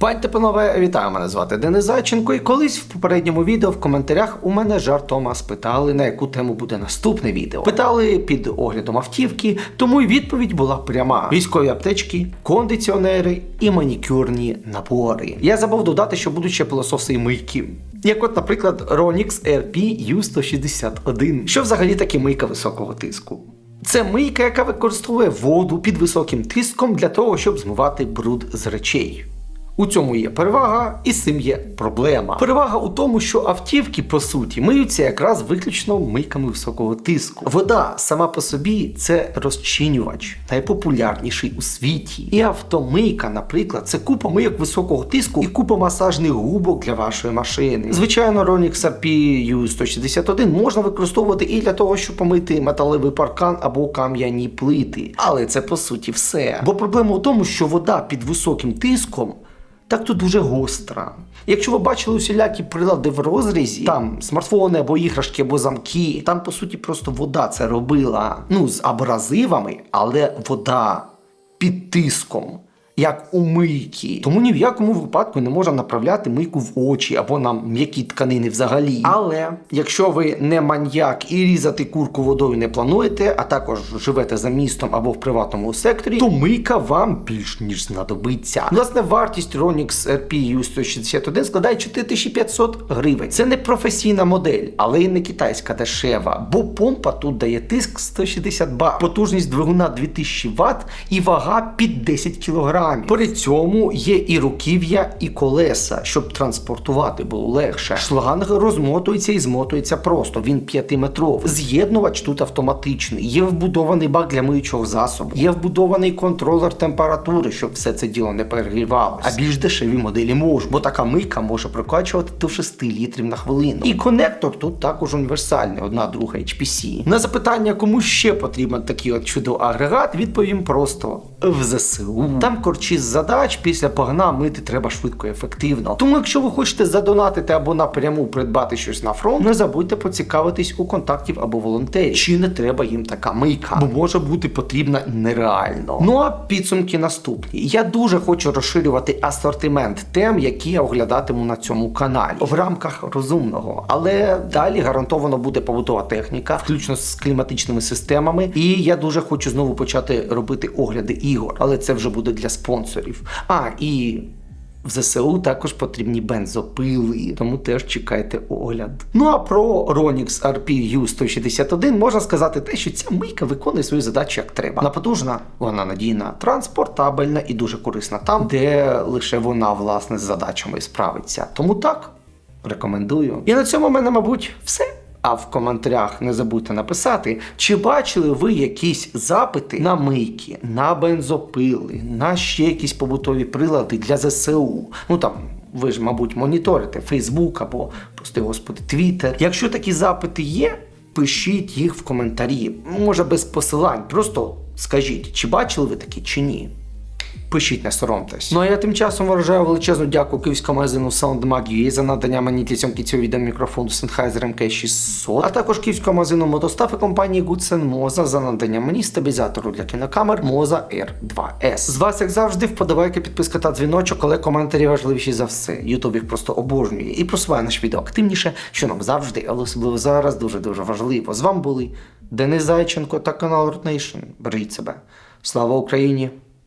Пані панове, вітаю, мене звати Денис Зайченко. І колись в попередньому відео в коментарях у мене жартома спитали, на яку тему буде наступне відео. Питали під оглядом автівки, тому й відповідь була пряма: військові аптечки, кондиціонери і манікюрні набори. Я забув додати, що будуть ще пилососи і мийки. Як от, наприклад, Ronix RP U161, що взагалі таке мийка високого тиску. Це мийка, яка використовує воду під високим тиском для того, щоб змивати бруд з речей. У цьому є перевага, і з цим є проблема. Перевага у тому, що автівки, по суті, миються якраз виключно мийками високого тиску. Вода сама по собі це розчинювач, найпопулярніший у світі. І автомийка, наприклад, це купа мийок високого тиску і купа масажних губок для вашої машини. Звичайно, Ronix RP U161 можна використовувати і для того, щоб помити металевий паркан або кам'яні плити. Але це по суті все. Бо проблема у тому, що вода під високим тиском так то дуже гостра. Якщо ви бачили усілякі прилади в розрізі, там смартфони або іграшки, або замки, там по суті просто вода це робила. Ну, з абразивами, але вода під тиском. Як у мийки. Тому ні в якому випадку не можна направляти мийку в очі або на м'які тканини взагалі. Але якщо ви не маньяк і різати курку водою не плануєте, а також живете за містом або в приватному секторі, то мийка вам більш ніж знадобиться. Власне, вартість Ronix RP U161 складає 4500 гривень. Це не професійна модель, але й не китайська дешева, бо помпа тут дає тиск 160 бар, потужність двигуна 2000 Вт і вага під 10 кг. При цьому є і руків'я, і колеса, щоб транспортувати було легше. Шланг розмотується і змотується просто. Він 5-метровий. З'єднувач тут автоматичний. Є вбудований бак для миючого засобу, є вбудований контролер температури, щоб все це діло не перегрівалося. А більш дешеві моделі можуть, бо така мийка може прокачувати до 6 літрів на хвилину. І конектор тут також універсальний, одна друга HPC. На запитання, кому ще потрібен такий от чудовий агрегат, відповім просто в ЗСУ. Там корчі з задач після погна мити треба швидко і ефективно. Тому, якщо ви хочете задонатити або напряму придбати щось на фронт, не забудьте поцікавитись у контактів або волонтерів, чи не треба їм така мийка, бо може бути потрібна нереально. Ну а підсумки наступні. Я дуже хочу розширювати асортимент тем, які я оглядатиму на цьому каналі в рамках розумного, але далі гарантовано буде побутова техніка, включно з кліматичними системами. І я дуже хочу знову почати робити огляди ігор, але це вже буде для спонсорів. А і в ЗСУ також потрібні бензопили, тому теж чекайте огляд. Ну а про Ronix RP U161 можна сказати те, що ця мийка виконує свою задачу як треба. Вона потужна, вона надійна, транспортабельна і дуже корисна там, де лише вона власне з задачами справиться. Тому так рекомендую. І на цьому в мене, мабуть, все. А в коментарях не забудьте написати, чи бачили ви якісь запити на мийки, на бензопили, на ще якісь побутові прилади для ЗСУ. Ну там. Ви ж, мабуть, моніторите Фейсбук або, прости господи, Твіттер. Якщо такі запити є, пишіть їх в коментарі. Може без посилань. Просто скажіть, чи бачили ви такі, чи ні. Пишіть, не соромтесь. Ну а я тим часом виражаю величезну дяку київському магазину SoundMag.ua за надання мені для цього відео мікрофону Sennheiser MK600, а також київському магазину мотостав і компанії Goodsen Moza за надання мені стабілізатору для кінокамер Moza R2S. З вас, як завжди, вподобайки, підписка та дзвіночок, але коментарі важливіші за все. Ютуб їх просто обожнює і просуває наш відео активніше, що нам завжди, але особливо зараз дуже дуже важливо. З вами були Денис Зайченко та канал Nation. Бережіть себе. Слава Україні!